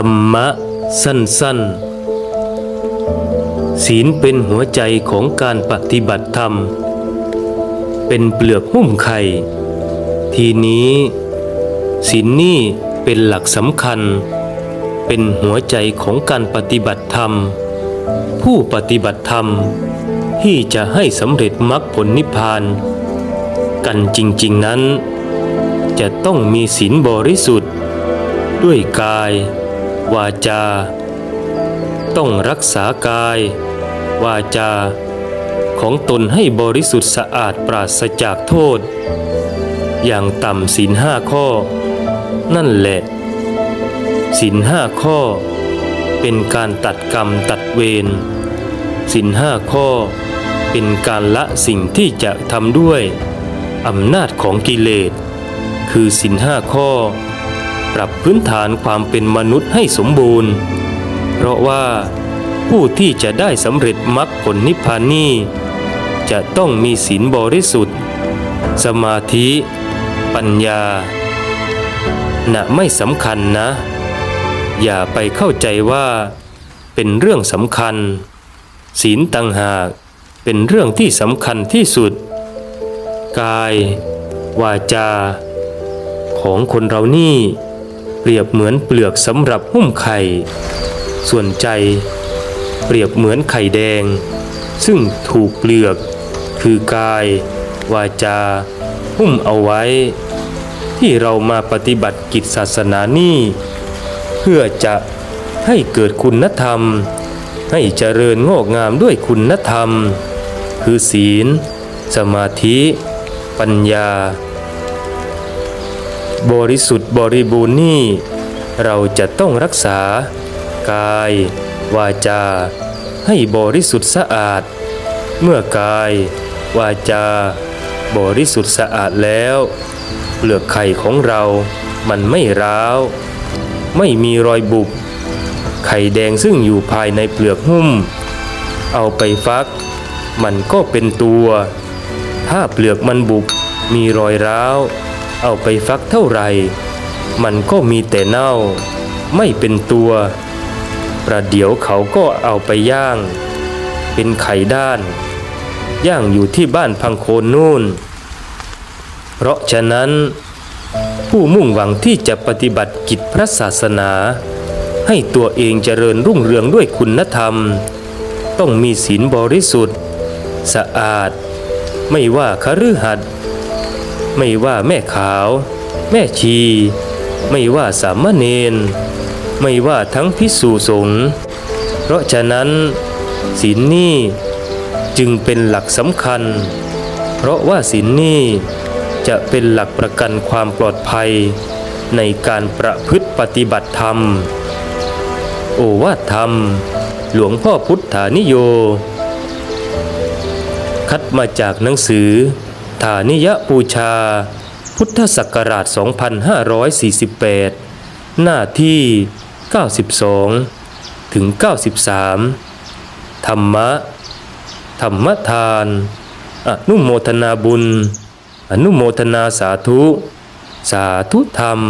ธรรมะสั้นๆ ศีลเป็นหัวใจของการปฏิบัติธรรม เป็นเปลือกหุ้มไข่ ทีนี้ศีลนี่เป็นหลักสำคัญ เป็นหัวใจของการปฏิบัติธรรม ผู้ปฏิบัติธรรมที่จะให้สำเร็จมรรคผลนิพพาน กันจริงๆนั้น จะต้องมีศีลบริสุทธิ์ ด้วยกาย วาจา ต้องรักษากาย วาจา ของตนให้บริสุทธิ์สะอาดปราศจากโทษ อย่างต่ำศีลห้าข้อ นั่นแหละศีลห้าข้อ เป็นการตัดกรรมตัดเวรศีลห้าข้อ เป็นการละสิ่งที่จะทำด้วยอำนาจของกิเลส คือศีลห้าข้อ ปรับพื้นฐานความเป็นมนุษย์ให้สมบูรณ์ เพราะว่าผู้ที่จะได้สำเร็จมรรคผลนิพพานนี้จะต้องมีศีลบริสุทธิ์ สมาธิ ปัญญาน่ะไม่สำคัญนะ อย่าไปเข้าใจว่าเป็นเรื่องสำคัญ ศีลต่างหากเป็นเรื่องที่สำคัญที่สุด กาย วาจา ของคนเรานี่ รียบเหมือนเปลือกสำหรับหุ้มไข่ ส่วนใจ เปรียบเหมือนไข่แดง ซึ่งถูกเปลือก คือกาย วาจา หุ้มเอาไว้ ที่เรามาปฏิบัติกิจศาสนานี่ เพื่อจะให้เกิดคุณธรรม ให้เจริญงอกงามด้วยคุณธรรม คือศีล สมาธิ ปัญญา บริสุทธิ์บริบูรณ์นี่ เราจะต้องรักษา กาย วาจา ให้บริสุทธิ์สะอาด เมื่อกาย วาจา บริสุทธิ์สะอาดแล้วเปลือกไข่ของเรามันไม่ร้าว ไม่มีรอยบุบ ไข่แดงซึ่งอยู่ภายในเปลือกหุ้ม เอาไปฟัก มันก็เป็นตัว ถ้าเปลือกมันบุบมีรอยร้าว เอาไปฟักเท่าไหร่ มันก็มีแต่เน่า ไม่เป็นตัว ประเดี๋ยวเขาก็เอาไปย่าง เป็นไข่ด้าน ย่างอยู่ที่บ้านพังโคนนู่น เพราะฉะนั้น ผู้มุ่งหวังที่จะปฏิบัติกิจพระศาสนา ให้ตัวเองเจริญรุ่งเรืองด้วยคุณธรรม ต้องมีศีลบริสุทธิ์ สะอาด ไม่ว่าคฤหัสถ์ ไม่ว่าแม่ขาว แม่ชี ไม่ว่าสามเณรไม่ว่าทั้งพิสูสงฆ์เพราะฉะนั้นศีลนี้จึงเป็นหลักสำคัญ เพราะว่าศีลนี้จะเป็นหลักประกันความปลอดภัย ในการประพฤติปฏิบัติธรรม โอวาทธรรม หลวงพ่อพุทธานิโย คัดมาจากหนังสือ ฐานิยปูชา พุทธศักราช 2548 หน้าที่ 92 ถึง 93 ธรรมะ ธรรมทาน อนุโมทนาบุญ อนุโมทนาสาธุ สาธุธรรม